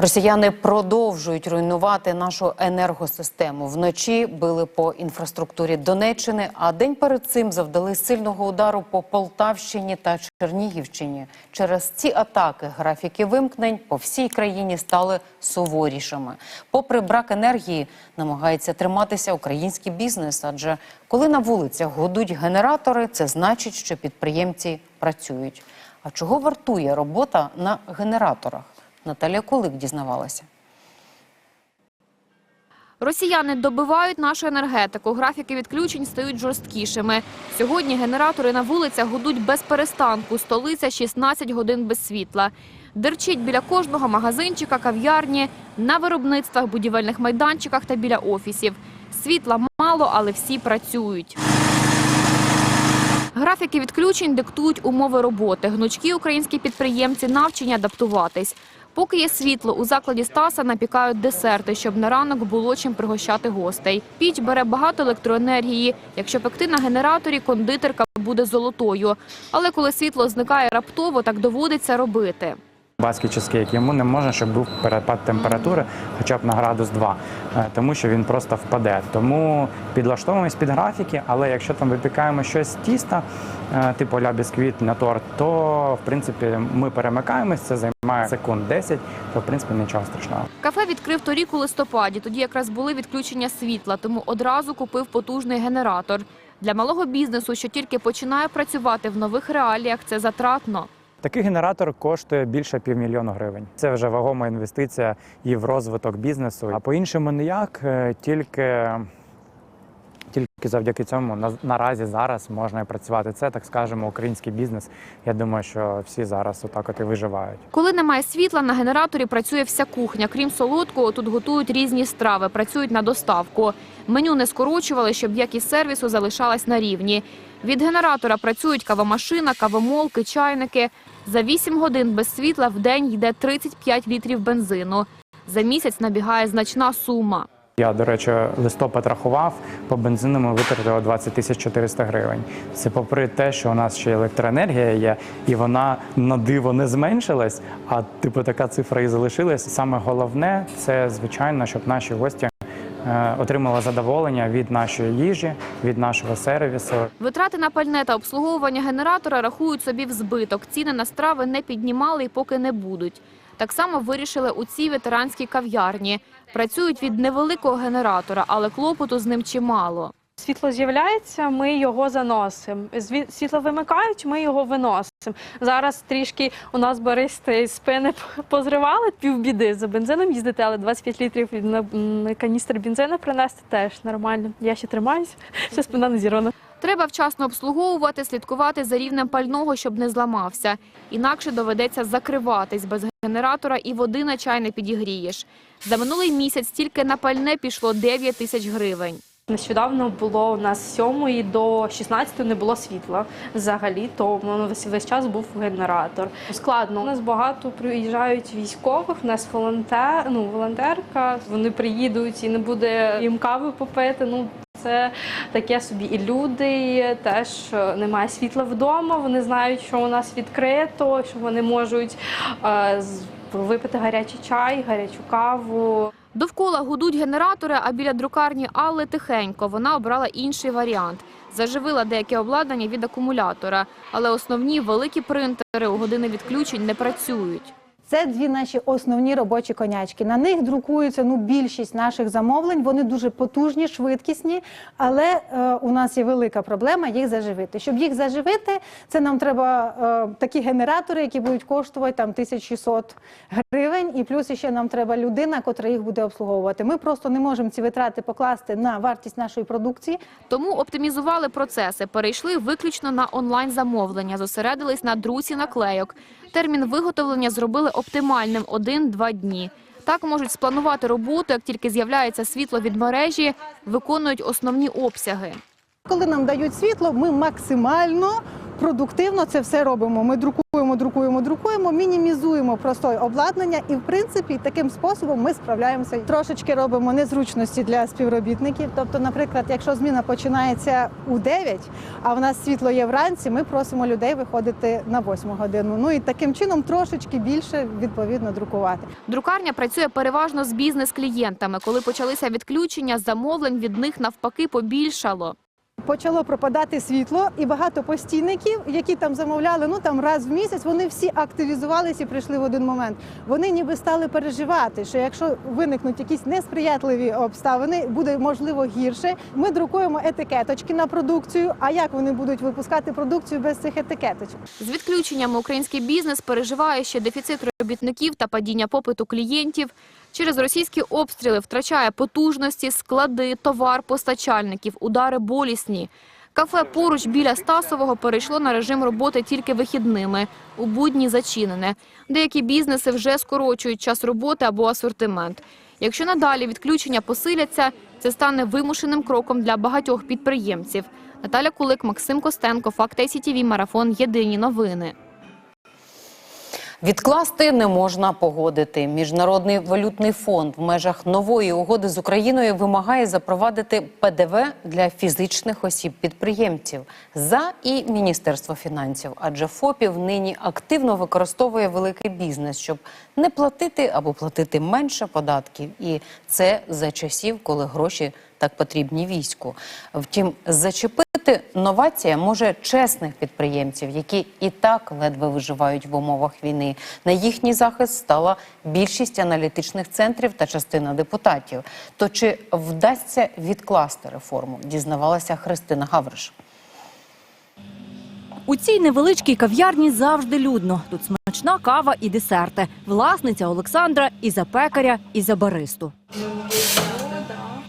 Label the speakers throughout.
Speaker 1: Росіяни продовжують руйнувати нашу енергосистему. Вночі били по інфраструктурі Донеччини, а день перед цим завдали сильного удару по Полтавщині та Чернігівщині. Через ці атаки графіки вимкнень по всій країні стали суворішими. Попри брак енергії, намагається триматися український бізнес. Адже коли на вулицях гудуть генератори, це значить, що підприємці працюють. А чого вартує робота на генераторах? Наталія Кулик дізнавалася.
Speaker 2: Росіяни добивають нашу енергетику. Графіки відключень стають жорсткішими. Сьогодні генератори на вулицях гудуть без перестанку. Столиця 16 годин без світла. Дерчить біля кожного магазинчика, кав'ярні, на виробництвах, будівельних майданчиках та біля офісів. Світла мало, але всі працюють. Графіки відключень диктують умови роботи. Гнучкі українські підприємці навчені адаптуватись. Поки є світло, у закладі Стаса напікають десерти, щоб на ранок було чим пригощати гостей. Піч бере багато електроенергії. Якщо пекти на генераторі, кондитерка буде золотою. Але коли світло зникає раптово, так доводиться робити.
Speaker 3: Баский чизкейк, йому не можна, щоб був перепад температури хоча б на градус 2, е, тому що він просто впаде. Тому підлаштовуємось під графіки, але якщо там випікаємо щось з тіста, е, типу ля бісквіт на торт, то в принципі ми перемикаємось, це займає секунд 10, то в принципі нічого страшного.
Speaker 2: Кафе відкрив торік у листопаді. Тоді якраз були відключення світла, тому одразу купив потужний генератор. Для малого бізнесу, що тільки починає працювати в нових реаліях, це затратно.
Speaker 3: Такий генератор коштує більше півмільйона гривень. Це вже вагома інвестиція і в розвиток бізнесу. А по-іншому ніяк, е, тільки, тільки завдяки цьому на- наразі зараз можна і працювати. Це, так скажемо, український бізнес. Я думаю, що всі зараз отак от і виживають.
Speaker 2: Коли немає світла, на генераторі працює вся кухня. Крім солодкого, тут готують різні страви, працюють на доставку. Меню не скорочували, щоб якість сервісу залишалась на рівні. Від генератора працюють кавомашина, кавомолки, чайники. За 8 годин без світла в день йде 35 літрів бензину. За місяць набігає значна сума.
Speaker 3: Я, до речі, листопад рахував, по бензину ми витратили 20 тисяч 400 гривень. Це попри те, що у нас ще електроенергія є, і вона на диво не зменшилась, а типу така цифра і залишилась. Саме головне це, звичайно, щоб наші гості е, отримали задоволення від нашої їжі, від нашого сервісу.
Speaker 2: Витрати на пальне та обслуговування генератора рахують собі в збиток. Ціни на страви не піднімали і поки не будуть. Так само вирішили у цій ветеранській кав'ярні. Працюють від невеликого генератора, але клопоту з ним чимало.
Speaker 4: Світло з'являється, ми його заносимо. Світло вимикають, ми його виносимо. Зараз трішки у нас баристи спини позривали півбіди за бензином їздити, але 25 літрів на каністр бензину принести теж нормально. Я ще тримаюся, ще спина не зірвана.
Speaker 2: Треба вчасно обслуговувати, слідкувати за рівнем пального, щоб не зламався. Інакше доведеться закриватись без генератора і води на чай не підігрієш. За минулий місяць тільки на пальне пішло 9 тисяч гривень.
Speaker 4: Нещодавно було у нас з 7 до 16 не було світла взагалі, то ну, весь, весь час був генератор. Складно. У нас багато приїжджають військових, у нас волонтер, ну, волонтерка, вони приїдуть і не буде їм кави попити. Ну, це таке собі. І люди теж е, немає світла вдома, вони знають, що у нас відкрито, що вони можуть е, випити гарячий чай, гарячу каву.
Speaker 2: Довкола гудуть генератори, а біля друкарні Алли тихенько. Вона обрала інший варіант. Заживила деяке обладнання від акумулятора, але основні великі принтери у години відключень не працюють.
Speaker 5: Це дві наші основні робочі конячки. На них друкується ну більшість наших замовлень. Вони дуже потужні, швидкісні, але е, у нас є велика проблема їх заживити. Щоб їх заживити, це нам треба е, такі генератори, які будуть коштувати там 1600 гривень, і плюс ще нам треба людина, котра їх буде обслуговувати. Ми просто не можемо ці витрати покласти на вартість нашої продукції.
Speaker 2: Тому оптимізували процеси, перейшли виключно на онлайн-замовлення, зосередились на друці наклейок. Термін виготовлення зробили оптимальним – 1-2 дні. Так можуть спланувати роботу, як тільки з'являється світло від мережі, виконують основні обсяги.
Speaker 5: Коли нам дають світло, ми максимально продуктивно це все робимо. Ми друкуємо, друкуємо, друкуємо, мінімізуємо простой обладнання, і в принципі таким способом ми справляємося. Трошечки робимо незручності для співробітників. Тобто, наприклад, якщо зміна починається у 9, а в нас світло є вранці, ми просимо людей виходити на 8 годину. Ну і таким чином трошечки більше відповідно друкувати.
Speaker 2: Друкарня працює переважно з бізнес-клієнтами. Коли почалися відключення, замовлень від них навпаки побільшало.
Speaker 5: Почало пропадати світло, і багато постійників, які там замовляли, ну там раз в місяць, вони всі активізувалися і прийшли в один момент. Вони ніби стали переживати, що якщо виникнуть якісь несприятливі обставини, буде можливо гірше. Ми друкуємо етикеточки на продукцію. А як вони будуть випускати продукцію без цих етикеточок?
Speaker 2: З відключеннями український бізнес переживає ще дефіцит робітників та падіння попиту клієнтів. Через російські обстріли втрачає потужності, склади, товар постачальників, удари болісні. Кафе поруч біля Стасового перейшло на режим роботи тільки вихідними. У будні зачинене. Деякі бізнеси вже скорочують час роботи або асортимент. Якщо надалі відключення посиляться, це стане вимушеним кроком для багатьох підприємців. Наталя Кулик, Максим Костенко, Факт ICTV, Марафон. Єдині новини.
Speaker 1: Відкласти не можна погодити. Міжнародний валютний фонд в межах нової угоди з Україною вимагає запровадити ПДВ для фізичних осіб підприємців за і Міністерство фінансів, адже ФОПів нині активно використовує великий бізнес, щоб не платити або платити менше податків. І це за часів, коли гроші так потрібні війську. Втім, зачепити новація може чесних підприємців, які і так ледве виживають в умовах війни. На їхній захист стала більшість аналітичних центрів та частина депутатів. То чи вдасться відкласти реформу? Дізнавалася Христина Гавриш.
Speaker 6: У цій невеличкій кав'ярні завжди людно. Тут смачна кава і десерти. Власниця Олександра і за пекаря, і за баристу.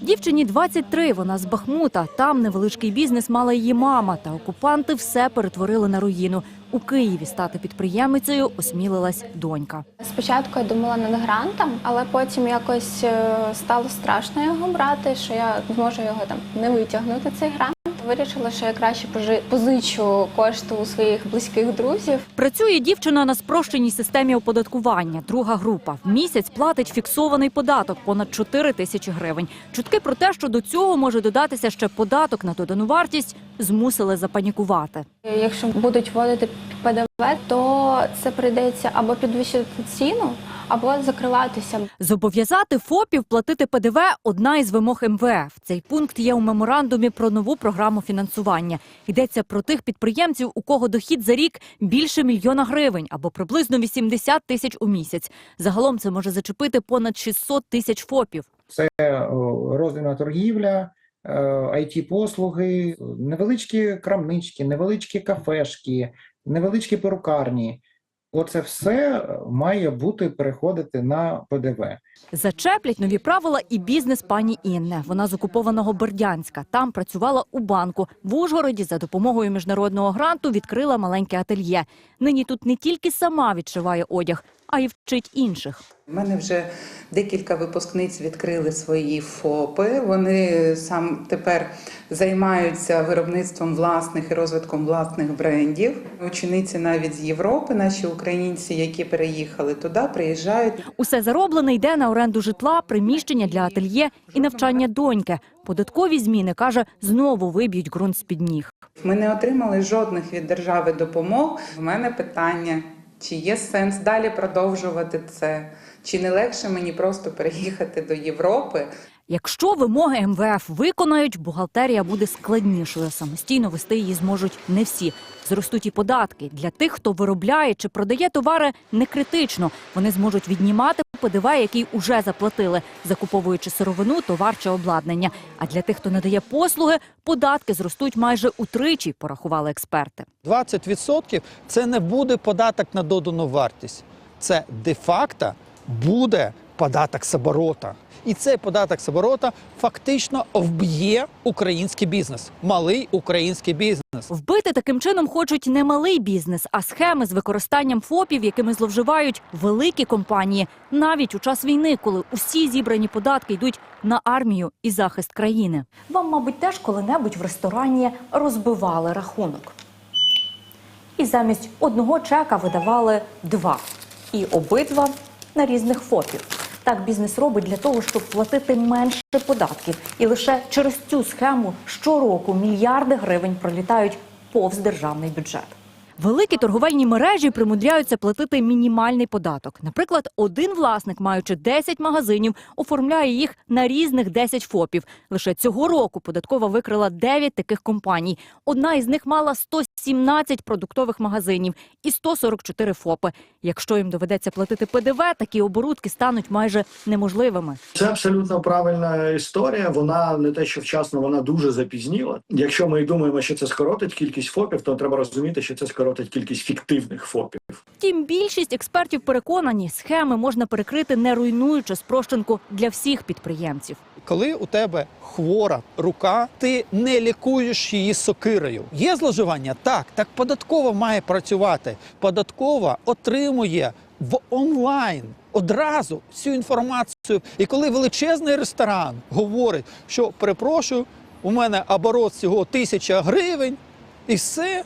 Speaker 6: Дівчині 23, вона з Бахмута. Там невеличкий бізнес мала її мама, та окупанти все перетворили на руїну. У Києві стати підприємицею осмілилась донька.
Speaker 7: Спочатку я думала над грантом, але потім якось е, стало страшно його брати, що я зможу його там не витягнути цей грант. Вирішила, що я краще позичу кошти у своїх близьких друзів.
Speaker 6: Працює дівчина на спрощеній системі оподаткування. Друга група в місяць платить фіксований податок понад 4 тисячі гривень. Чутки про те, що до цього може додатися ще податок на додану вартість, змусили запанікувати.
Speaker 7: Якщо будуть вводити ПДВ, то це прийдеться або підвищити ціну, або закриватися.
Speaker 6: Зобов'язати ФОПів платити ПДВ – одна із вимог МВФ. Цей пункт є у меморандумі про нову програму фінансування. Йдеться про тих підприємців, у кого дохід за рік більше мільйона гривень або приблизно 80 тисяч у місяць. Загалом це може зачепити понад 600 тисяч ФОПів.
Speaker 8: Це о, торгівля, it послуги невеличкі крамнички, невеличкі кафешки, невеличкі перукарні. Оце все має бути переходити на ПДВ.
Speaker 6: Зачеплять нові правила і бізнес пані Інне. Вона з окупованого Бердянська. Там працювала у банку. В Ужгороді за допомогою міжнародного гранту відкрила маленьке ательє. Нині тут не тільки сама відшиває одяг, а й вчить інших.
Speaker 9: У мене вже декілька випускниць відкрили свої ФОПи. Вони сам тепер займаються виробництвом власних і розвитком власних брендів. Учениці навіть з Європи, наші українці, які переїхали туди, приїжджають.
Speaker 6: Усе зароблене йде на оренду житла, приміщення для ательє і навчання доньки. Податкові зміни каже, знову виб'ють ґрунт з під ніг.
Speaker 9: Ми не отримали жодних від держави допомог. У мене питання: чи є сенс далі продовжувати це? Чи не легше мені просто переїхати до Європи?
Speaker 6: Якщо вимоги МВФ виконають, бухгалтерія буде складнішою. Самостійно вести її зможуть не всі. Зростуть і податки. Для тих, хто виробляє чи продає товари, не критично. Вони зможуть віднімати ПДВ, який уже заплатили, закуповуючи сировину, товар чи обладнання. А для тих, хто надає послуги, податки зростуть майже утричі, порахували експерти.
Speaker 10: 20% це не буде податок на додану вартість. Це де-факто буде податок з оборота. І цей податок з оборота фактично вб'є український бізнес, малий український бізнес.
Speaker 6: Вбити таким чином хочуть не малий бізнес, а схеми з використанням ФОПів, якими зловживають великі компанії, навіть у час війни, коли усі зібрані податки йдуть на армію і захист країни. Вам, мабуть, теж коли-небудь в ресторані розбивали рахунок. і замість одного чека видавали два. І обидва на різних ФОПів. Так бізнес робить для того, щоб платити менше податків. І лише через цю схему щороку мільярди гривень пролітають повз державний бюджет. Великі торговельні мережі примудряються платити мінімальний податок. Наприклад, один власник, маючи 10 магазинів, оформляє їх на різних 10 ФОПів. Лише цього року податкова викрила 9 таких компаній. Одна із них мала 117 продуктових магазинів і 144 ФОПи. Якщо їм доведеться платити ПДВ, такі оборудки стануть майже неможливими.
Speaker 11: Це абсолютно правильна історія. Вона не те, що вчасно, вона дуже запізніла. Якщо ми думаємо, що це скоротить кількість ФОПів, то треба розуміти, що це скоротить кількість фіктивних ФОПів.
Speaker 6: Втім, більшість експертів переконані, схеми можна перекрити, не руйнуючи спрощенку для всіх підприємців.
Speaker 10: Коли у тебе хвора рука, ти не лікуєш її сокирою. Є зловживання? Так, так податкова має працювати. Податкова отримує в онлайн одразу всю інформацію. І коли величезний ресторан говорить, що перепрошую, у мене оборот всього тисяча гривень, і все.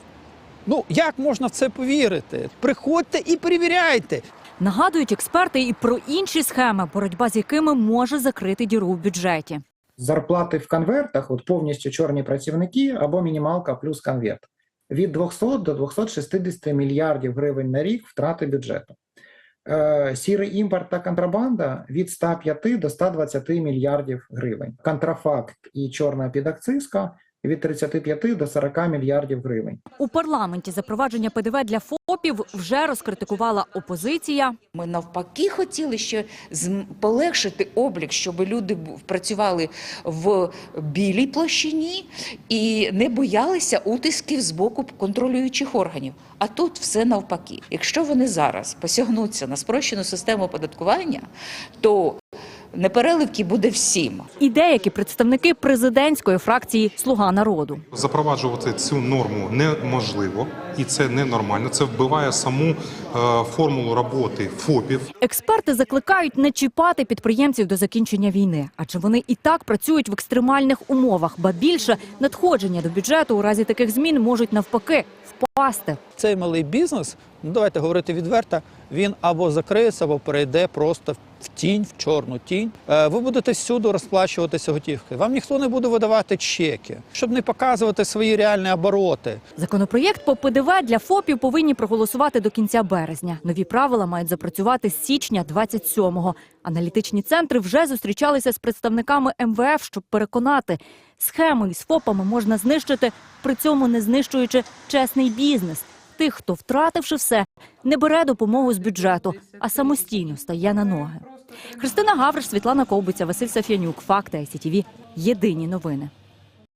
Speaker 10: Ну як можна в це повірити? Приходьте і перевіряйте.
Speaker 6: Нагадують експерти і про інші схеми, боротьба з якими може закрити діру в бюджеті.
Speaker 8: Зарплати в конвертах, от повністю чорні працівники або мінімалка плюс конверт. Від 200 до 260 мільярдів гривень на рік втрати бюджету. Е, Сірий імпорт та контрабанда від 105 до 120 мільярдів гривень. Контрафакт і чорна підакцизка від 35 до 40 мільярдів гривень.
Speaker 6: У парламенті запровадження ПДВ для ФОПів вже розкритикувала опозиція.
Speaker 12: Ми навпаки хотіли ще полегшити облік, щоб люди працювали в білій площині і не боялися утисків з боку контролюючих органів. А тут все навпаки. Якщо вони зараз посягнуться на спрощену систему оподаткування, то непереливки буде всім.
Speaker 6: І деякі представники президентської фракції Слуга народу.
Speaker 13: Запроваджувати цю норму неможливо і це ненормально. Це вбиває саму е, формулу роботи ФОПів.
Speaker 6: Експерти закликають не чіпати підприємців до закінчення війни, адже вони і так працюють в екстремальних умовах. Ба більше надходження до бюджету у разі таких змін можуть навпаки впасти.
Speaker 10: Цей малий бізнес, ну давайте говорити відверто, він або закриється, або перейде просто в тінь, в чорну тінь. Е, Ви будете всюди розплачуватися готівкою. Вам ніхто не буде видавати чеки, щоб не показувати свої реальні обороти.
Speaker 6: Законопроєкт по ПДВ для ФОПів повинні проголосувати до кінця березня. Нові правила мають запрацювати з січня 27-го. Аналітичні центри вже зустрічалися з представниками МВФ, щоб переконати, схеми із ФОПами можна знищити, при цьому не знищуючи чесний бізнес. Тих, хто втративши все, не бере допомогу з бюджету, а самостійно стає на ноги. Христина Гавриш, Світлана Ковбиця, Василь Сафянюк. Факти ICTV. Єдині новини.